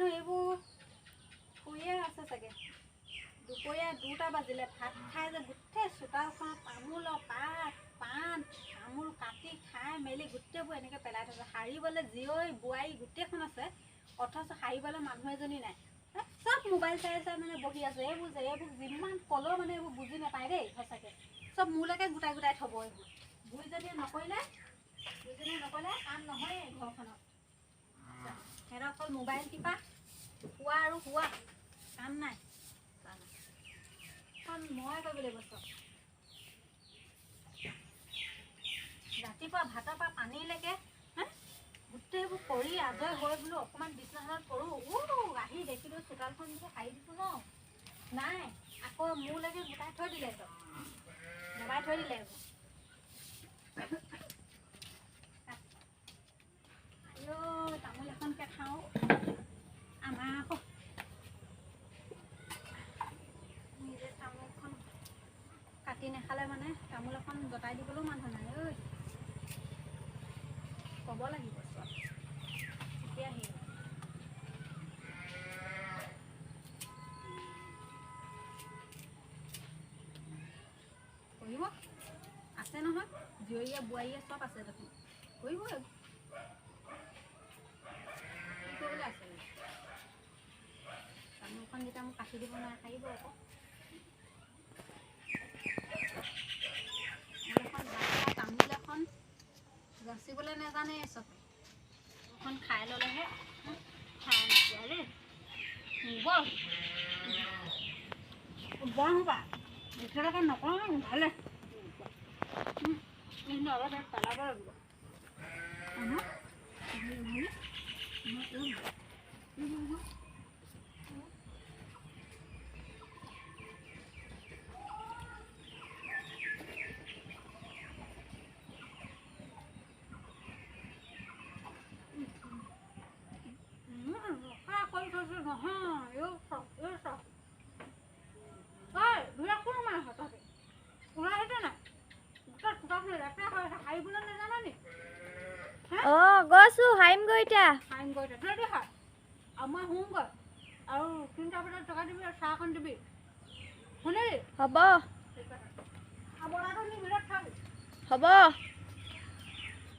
জানো এইবোৰ শুয়ে আছে চাগে। দুপৰীয়া দুটা বাজিলে ভাত খাই যে গোটেই চোতালখনত তামোলৰ পাত পাণ তামোল কাটি খাই মেলি গোটেইবোৰ এনেকৈ পেলাই থৈছে। সাৰিবলৈ জীয়ৰী বোৱাৰী গোটেইখন আছে অথচ সাৰিবলৈ মানুহ এজনী নাই। চব মোবাইল চাই চাই মানে বহি আছে। এইবোৰ যে এইবোৰ যিমান ক'লেও মানে এইবোৰ বুজি নাপায় দেই সঁচাকৈ। চব মোলৈকে গোটাই গোটাই থ'ব এইবোৰ। বুঢ়ীজনীয়ে নকৰিলে বুঢ়ীজনীয়ে নকৰিলে কাম নহয়েই ঘৰখনত। সিহঁতৰ অকল মোবাইল টিপা শোৱা আৰু শোৱা কাম নাই। এখন মই কৰিব লাগিব চব। ৰাতিপুৱা ভাতৰ পৰা পানীলৈকে গোটেইবোৰ কৰি আজৰি হৈ বোলো অকণমান বিচনাখনত পৰোঁ। উ আহি দেখিলোঁ চোতালখন বোলো সাৰি দিছোঁ ন। নাই আকৌ মোৰলৈকে গোটাই থৈ দিলে চব দবাই থৈ দিলে এইবোৰ নাখালে মানে তামোল এখন গটাই দিবলৈও মানুহ নাই ঐ। ক'ব লাগিব কৰিব আছে নহয়? জীয়ৰীয়ে বোৱাৰীয়ে চব আছে দেখোন। কৰিব কৰিবলৈ আছে? তামোলখন যেতিয়া মোক কাটি দিব নোৱাৰে পাৰিব আকৌ। ছেলে মেয়ে জানে এসব এখন খাই ললেহে খাই আরে বল বল হবা এছাড়া নকল ভালে পেলাব লাগিব ভালে অ গৈছো হাৰিমগৈ এতিয়া। সাৰিম কৰি থৈ দে সাৰ আৰু মই শুমগৈ আৰু তিনিটা বজাত টকা দিবি আৰু অকণ দিবি। শুনিলি? হ'ব। হ'ব।